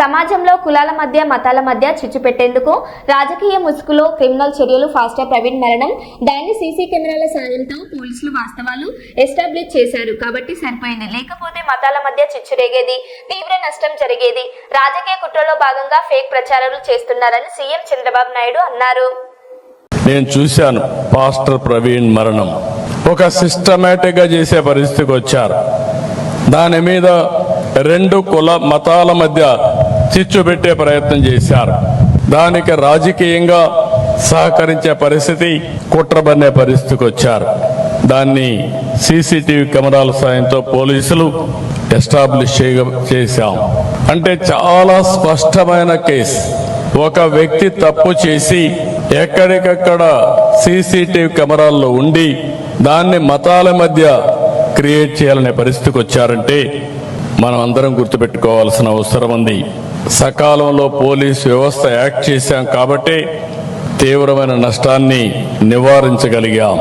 సమాజంలో కులాల మధ్య మతాల మధ్య చిచ్చు పెట్టేందుకు రాజకీయ ముసుగులో క్రిమినల్ చర్యలు ఫాస్టర్ ప్రవీణ్ మరణం దాన్ని సీసీ కెమెరాల సాయంతో పోలీసులు వాస్తవాలు ఎస్టాబ్లిష్ చేశారు. కాబట్టి సరిపోయింది. లేకపోతే మతాల మధ్య చిచ్చు రేగేది తీవ్ర నష్టం జరిగేది. రాజకీయ కుట్రలో భాగంగా ఫేక్ ప్రచారాలు చేస్తున్నారని సీఎం చంద్రబాబు నాయుడు అన్నారు. నేను చూశాను పాస్టర్ ప్రవీణ్ మరణం. ఒక సిస్టమేటిక్గా చేసే పరిస్థితికి వచ్చారు. దాని మీద రెండు కుల మతాల మధ్య చిచ్చు పెట్టే ప్రయత్నం చేశారు. దానికి రాజకీయంగా సహకరించే పరిస్థితి కుట్రబన్నే పరిస్థితికి వచ్చారు. దాన్ని సీసీటీవీ కెమెరాల సాయంతో పోలీసులు ఎస్టాబ్లిష్ చేయ చేశాం. అంటే చాలా స్పష్టమైన కేసు. ఒక వ్యక్తి తప్పు చేసి ఎక్కడికక్కడ సీసీటీవీ కెమెరాల్లో ఉండి దాన్ని మతాల మధ్య క్రియేట్ చేయాలనే పరిస్థితికి వచ్చారంటే మనం అందరం గుర్తుపెట్టుకోవాల్సిన అవసరం ఉంది. సకాలంలో పోలీస్ వ్యవస్థ యాక్ట్ చేశాం కాబట్టి తీవ్రమైన నష్టాన్ని నివారించగలిగాం.